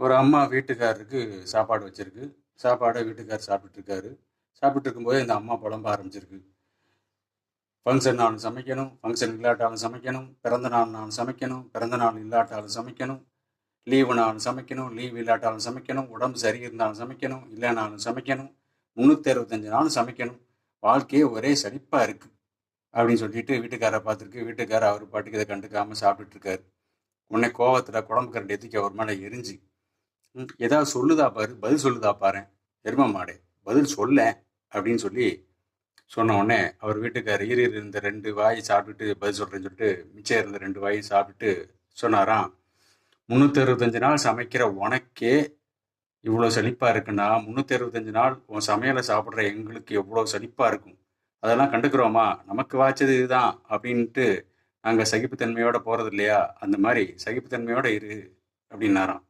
ஒரு அம்மா வீட்டுக்காரருக்கு சாப்பாடு வச்சிருக்கு. சாப்பாடை வீட்டுக்கார் சாப்பிட்டுருக்காரு. சாப்பிட்டு இருக்கும்போது இந்த அம்மா புலம்ப ஆரம்பிச்சிருக்கு. ஃபங்க்ஷன் நான் சமைக்கணும். ஃபங்க்ஷன் இல்லாட்டாலும் சமைக்கணும். பிறந்த நாள் நான் சமைக்கணும். பிறந்த நாள் இல்லாட்டாலும் சமைக்கணும். லீவு நான் சமைக்கணும். லீவ் இல்லாட்டாலும் சமைக்கணும். உடம்பு சரி இருந்தாலும் சமைக்கணும். இல்லைனாலும் சமைக்கணும். முந்நூற்றி அறுபத்தஞ்சு நாளும் சமைக்கணும். வாழ்க்கையே ஒரே சலிப்பாக இருக்குது அப்படின்னு சொல்லிட்டு வீட்டுக்காரரை பார்த்துருக்கு. வீட்டுக்காரர் அவர் பாட்டுக்கு இதை கண்டுக்காமல் சாப்பிட்டுட்டு இருக்காரு. உடனே கோவத்தில் குழம்பு கரண்டி எத்திக்க அவர் மேலே எரிஞ்சு? ஏதாவது சொல்லுதா பாரு பதில் சொல்லுதா பாரு. எரும மாடு பதில் சொல்ல அப்படின்னு சொல்லி சொன்ன உடனே அவர் வீட்டுக்கார் ஈரி இருந்த ரெண்டு வாய் சாப்பிட்டுட்டு பதில் சொல்கிறேன்னு சொல்லிட்டு மிச்சம் இருந்த ரெண்டு வாய் சாப்பிட்டுட்டு சொன்னாராம். முந்நூற்றி அறுபத்தஞ்சு நாள் சமைக்கிற உனக்கே இவ்வளோ செழிப்பாக இருக்குன்னா முந்நூற்றி அறுபத்தஞ்சு நாள் உன் சமையலை சாப்பிட்ற எங்களுக்கு எவ்வளோ செழிப்பாக இருக்கும்? அதெல்லாம் கண்டுக்கிறோமா? நமக்கு வாய்ச்சது இதுதான் அப்படின்ட்டு நாங்கள் சகிப்புத்தன்மையோட போகிறது இல்லையா அந்த மாதிரி சகிப்புத்தன்மையோடு இரு அப்படின்னாராம்.